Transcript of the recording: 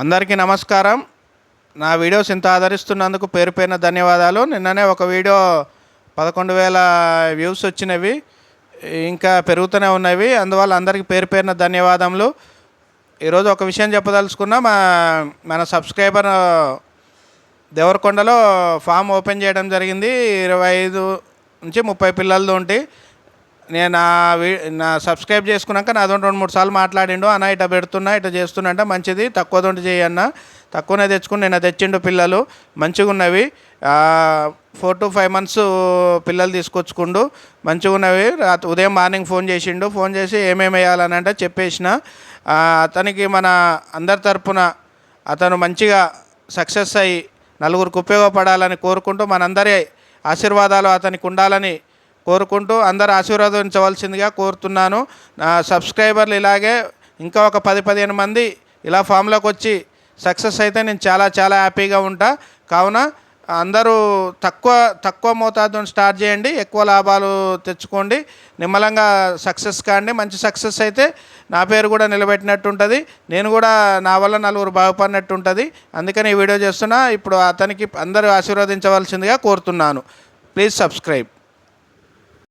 అందరికీ నమస్కారం. నా వీడియోస్ ఇంత ఆదరిస్తున్నందుకు పేరు పైన ధన్యవాదాలు. నిన్ననే ఒక వీడియో పదకొండు వేల వ్యూస్ వచ్చినవి ఇంకా పెరుగుతూనే ఉన్నవి. అందువల్ల అందరికీ పేరు పేరున ధన్యవాదములు. ఈరోజు ఒక విషయం చెప్పదలుచుకున్నా మా మన సబ్స్క్రైబర్ దేవరకొండలో ఫామ్ ఓపెన్ చేయడం జరిగింది. ఇరవై ఐదు నుంచి ముప్పై పిల్లలతో నేను నా నా సబ్స్క్రైబ్ చేసుకున్నాక నాతో రెండు మూడు సార్లు మాట్లాడిండు అన్న ఇట పెడుతున్నా ఇట చేస్తున్నా అంటే మంచిది తక్కువ తోటి చేయన్న. తక్కువనే తెచ్చుకుని నేను తెచ్చిండు పిల్లలు మంచిగా ఉన్నవి ఫోర్ టు ఫైవ్ మంత్స్ పిల్లలు తీసుకొచ్చుకుండు మంచిగా ఉన్నవి రాత్రి ఉదయం మార్నింగ్ ఫోన్ చేసిండు ఫోన్ చేసి ఏమేమి వేయాలని అంటే చెప్పేసిన. అతనికి మన అందరి తరపున అతను మంచిగా సక్సెస్ అయ్యి నలుగురికి ఉపయోగపడాలని కోరుకుంటూ మనందరి ఆశీర్వాదాలు అతనికి ఉండాలని కోరుకుంటూ అందరు ఆశీర్వదించవలసిందిగా కోరుతున్నాను. నా సబ్స్క్రైబర్లు ఇలాగే ఇంకా ఒక పది పదిహేను మంది ఇలా ఫామ్లోకి వచ్చి సక్సెస్ అయితే నేను చాలా చాలా హ్యాపీగా ఉంటా. కావున అందరూ తక్కువ తక్కువ మోతాదును స్టార్ట్ చేయండి ఎక్కువ లాభాలు తెచ్చుకోండి. నిమ్మలంగా సక్సెస్ కాండి మంచి సక్సెస్ అయితే నా పేరు కూడా నిలబెట్టినట్టు ఉంటుంది నేను కూడా నా వల్ల నలుగురు బాగుపడినట్టు ఉంటుంది అందుకని ఈ వీడియో చేస్తున్నా. ఇప్పుడు అతనికి అందరూ ఆశీర్వదించవలసిందిగా కోరుతున్నాను. Please subscribe.